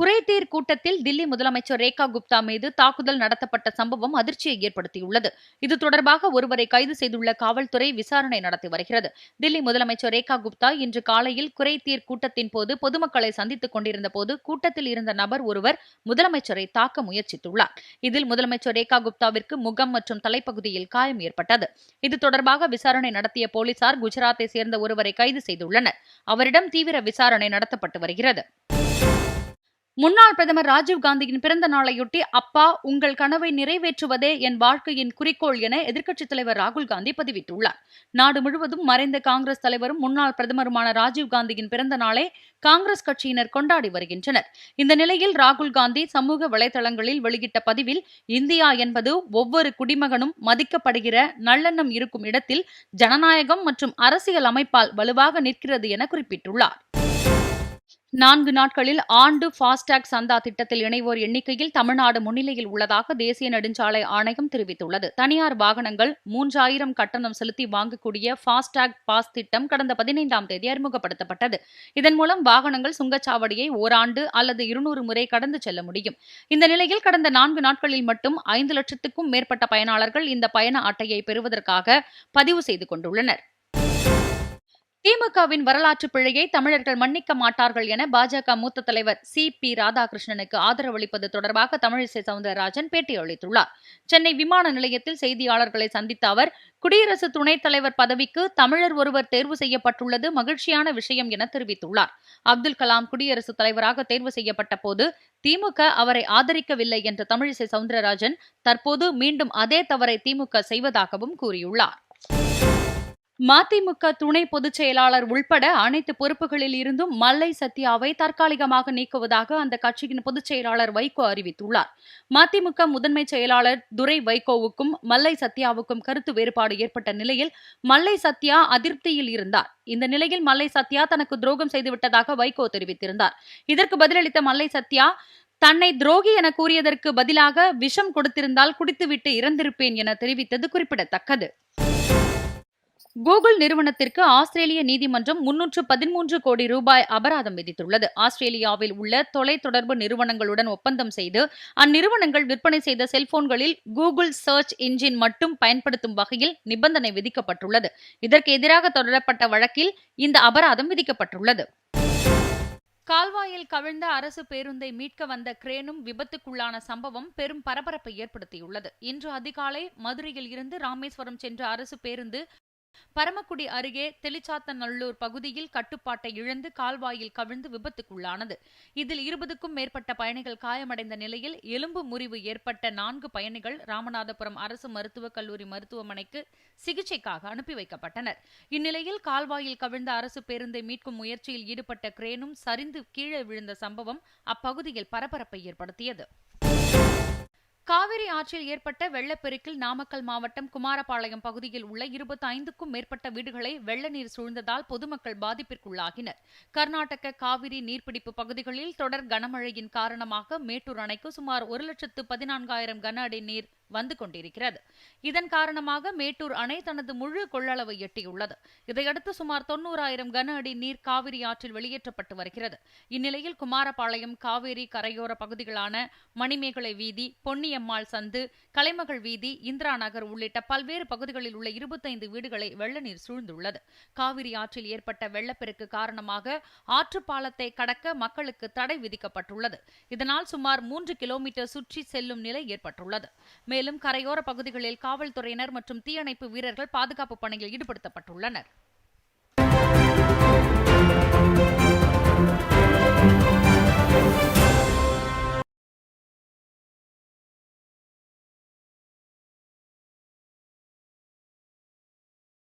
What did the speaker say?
குறைதீர் கூட்டத்தில் தில்லி முதலமைச்சர் ரேகா குப்தா மீது தாக்குதல் நடத்தப்பட்ட சம்பவம் அதிர்ச்சியை ஏற்படுத்தியுள்ளது. இது தொடர்பாக ஒருவரை கைது செய்துள்ள காவல்துறை விசாரணை நடத்தி வருகிறது. தில்லி முதலமைச்சர் ரேகா குப்தா இன்று காலையில் குறைதீர் கூட்டத்தின் போது பொதுமக்களை சந்தித்துக் கொண்டிருந்த போது கூட்டத்தில் இருந்த நபர் ஒருவர் முதலமைச்சரை தாக்க முயற்சித்துள்ளார். இதில் முதலமைச்சர் ரேகா குப்தாவிற்கு முகம் மற்றும் தலைப்பகுதியில் காயம் ஏற்பட்டது. இது தொடர்பாக விசாரணை நடத்திய போலீசார் குஜராத்தை சேர்ந்த ஒருவரை கைது செய்துள்ளனர். அவரிடம் தீவிர விசாரணை நடத்தப்பட்டு வருகிறது. முன்னாள் பிரதமர் ராஜீவ் காந்தியின் பிறந்த நாளையொட்டி அப்பா உங்கள் கனவை நிறைவேற்றுவதே என் வாழ்க்கையின் குறிக்கோள் என எதிர்க்கட்சித் தலைவர் ராகுல் காந்தி பதிவிட்டுள்ளார். நாடு முழுவதும் மறைந்த காங்கிரஸ் தலைவரும் முன்னாள் பிரதமருமான ராஜீவ் காந்தியின் பிறந்த நாளை காங்கிரஸ் கட்சியினர் கொண்டாடி வருகின்றனர். இந்த நிலையில் ராகுல் காந்தி சமூக வலைதளங்களில் வெளியிட்ட பதிவில் இந்தியா என்பது ஒவ்வொரு குடிமகனும் மதிக்கப்படுகிற நல்லெண்ணம் இருக்கும் இடத்தில் ஜனநாயகம் மற்றும் அரசியல் அமைப்பால் வலுவாக நிற்கிறது என குறிப்பிட்டுள்ளார். நான்கு நாட்களில் ஆண்டு ஃபாஸ்டாக் சந்தா திட்டத்தில் இணைவோர் எண்ணிக்கையில் தமிழ்நாடு முன்னிலையில் உள்ளதாக தேசிய நெடுஞ்சாலை ஆணையம் தெரிவித்துள்ளது. தனியார் வாகனங்கள் மூன்றாயிரம் கட்டணம் செலுத்தி வாங்கக்கூடிய ஃபாஸ்டாக் பாஸ் திட்டம் கடந்த பதினைந்தாம் தேதி அறிமுகப்படுத்தப்பட்டது. இதன் மூலம் வாகனங்கள் சுங்கச்சாவடியை ஓராண்டு அல்லது இருநூறு முறை கடந்து செல்ல முடியும். இந்த நிலையில் கடந்த நான்கு நாட்களில் மட்டும் ஐந்து லட்சத்துக்கும் மேற்பட்ட பயனாளர்கள் இந்த பயண அட்டையை பெறுவதற்காக பதிவு செய்து கொண்டுள்ளனர். திமுகவின் வரலாற்று பிழையை தமிழர்கள் மன்னிக்க மாட்டார்கள் என பாஜக மூத்த தலைவர் சி பி ராதாகிருஷ்ணனுக்கு ஆதரவளிப்பது தொடர்பாக தமிழிசை சவுந்தரராஜன் பேட்டியளித்துள்ளார் சென்னை விமான நிலையத்தில் செய்தியாளர்களை சந்தித்த அவர் குடியரசு துணைத் தலைவர் பதவிக்கு தமிழர் ஒருவர் தேர்வு செய்யப்பட்டுள்ளது மகிழ்ச்சியான விஷயம் என தெரிவித்துள்ளார். அப்துல் கலாம் குடியரசுத் தலைவராக தேர்வு செய்யப்பட்ட போது திமுக அவரை ஆதரிக்கவில்லை என்ற தமிழிசை சவுந்தரராஜன் தற்போது மீண்டும் அதே தவறை திமுக செய்வதாகவும் கூறியுள்ளார். மதிமுக துணை பொதுச் செயலாளர் உள்பட அனைத்து பொறுப்புகளில் இருந்தும் மல்லை சத்யாவை தற்காலிகமாக நீக்குவதாக அந்த கட்சியின் பொதுச் செயலாளர் வைகோ அறிவித்துள்ளார். மதிமுக முதன்மை செயலாளர் துரை வைகோவுக்கும் மல்லை சத்யாவுக்கும் கருத்து வேறுபாடு ஏற்பட்ட நிலையில் மல்லை சத்யா அதிருப்தியில் இருந்தார். இந்த நிலையில் மல்லை சத்யா தனக்கு துரோகம் செய்துவிட்டதாக வைகோ தெரிவித்திருந்தார். இதற்கு பதிலளித்த மல்லை சத்யா தன்னை துரோகி என கூறியதற்கு பதிலாக விஷம் கொடுத்திருந்தால் குடித்துவிட்டு இறந்திருப்பேன் என தெரிவித்தது குறிப்பிடத்தக்கது. கூகுள் நிறுவனத்திற்கு ஆஸ்திரேலிய நீதிமன்றம் முன்னூற்று பதிமூன்று கோடி ரூபாய் அபராதம் விதித்துள்ளது. ஆஸ்திரேலியாவில் உள்ள தொலைத்தொடர்பு நிறுவனங்களுடன் ஒப்பந்தம் செய்து அந்நிறுவனங்கள் விற்பனை செய்த செல்போன்களில் கூகுள் சர்ச் இன்ஜின் மட்டும் பயன்படுத்தும் வகையில் நிபந்தனை விதிக்கப்பட்டுள்ளது. இதற்கு எதிராக தொடரப்பட்ட வழக்கில் இந்த அபராதம் விதிக்கப்பட்டுள்ளது. கால்வாயில் கவிழ்ந்த அரசு பேருந்தை மீட்க வந்த கிரேனும் விபத்துக்குள்ளான சம்பவம் பெரும் பரபரப்பை ஏற்படுத்தியுள்ளது. இன்று அதிகாலை மதுரையில் இருந்து ராமேஸ்வரம் சென்ற அரசு பேருந்து பரமக்குடி அருகே தெளிச்சாத்தநல்லூர் பகுதியில் கட்டுப்பாட்டை இழந்து கால்வாயில் கவிழ்ந்து விபத்துக்குள்ளானது. இதில் இருபதுக்கும் மேற்பட்ட பயணிகள் காயமடைந்த நிலையில் எலும்பு முறிவு ஏற்பட்ட நான்கு பயணிகள் ராமநாதபுரம் அரசு மருத்துவக் கல்லூரி மருத்துவமனைக்கு சிகிச்சைக்காக அனுப்பி வைக்கப்பட்டனர். இந்நிலையில் கால்வாயில் கவிழ்ந்த அரசு பேருந்தை மீட்கும் முயற்சியில் ஈடுபட்ட கிரேனும் சரிந்து கீழே விழுந்த சம்பவம் அப்பகுதியில் பரபரப்பை ஏற்படுத்தியது. காவிரி ஆற்றில் ஏற்பட்ட வெள்ளப்பெருக்கில் நாமக்கல் மாவட்டம் குமாரபாளையம் பகுதியில் உள்ள இருபத்தி ஐந்துக்கும் மேற்பட்ட வீடுகளை வெள்ள நீர் சூழ்ந்ததால் பொதுமக்கள் பாதிப்பிற்குள்ளாகினர். கர்நாடக காவிரி நீர்பிடிப்பு பகுதிகளில் தொடர் கனமழையின் காரணமாக மேட்டூர் அணைக்கு சுமார் ஒரு லட்சத்து பதினான்காயிரம் கன அடி நீர் வந்து கொண்டிருக்கிறது. இதன் காரணமாக மேட்டூர் அணை தனது முழு கொள்ளளவை எட்டியுள்ளது. இதையடுத்து சுமார் தொன்னூறாயிரம் கன அடி நீர் காவிரி ஆற்றில் வெளியேற்றப்பட்டு வருகிறது. இந்நிலையில் குமாரபாளையம் காவேரி கரையோர பகுதிகளான மணிமேகலை வீதி பொன்னியம்மாள் சந்து கலைமகள் வீதி இந்திரா நகர் உள்ளிட்ட பல்வேறு பகுதிகளில் உள்ள இருபத்தைந்து வீடுகளை வெள்ள நீர் சூழ்ந்துள்ளது. காவிரி ஆற்றில் ஏற்பட்ட வெள்ளப்பெருக்கு காரணமாக ஆற்றுப்பாலத்தை கடக்க மக்களுக்கு தடை விதிக்கப்பட்டுள்ளது. இதனால் சுமார் மூன்று கிலோமீட்டர் சுற்றி செல்லும் நிலை ஏற்பட்டுள்ளது. மேலும் கரையோர பகுதிகளில் காவல்துறையினர் மற்றும் தீயணைப்பு வீரர்கள் பாதுகாப்பு பணியில் ஈடுபடுத்தப்பட்டுள்ளனர்.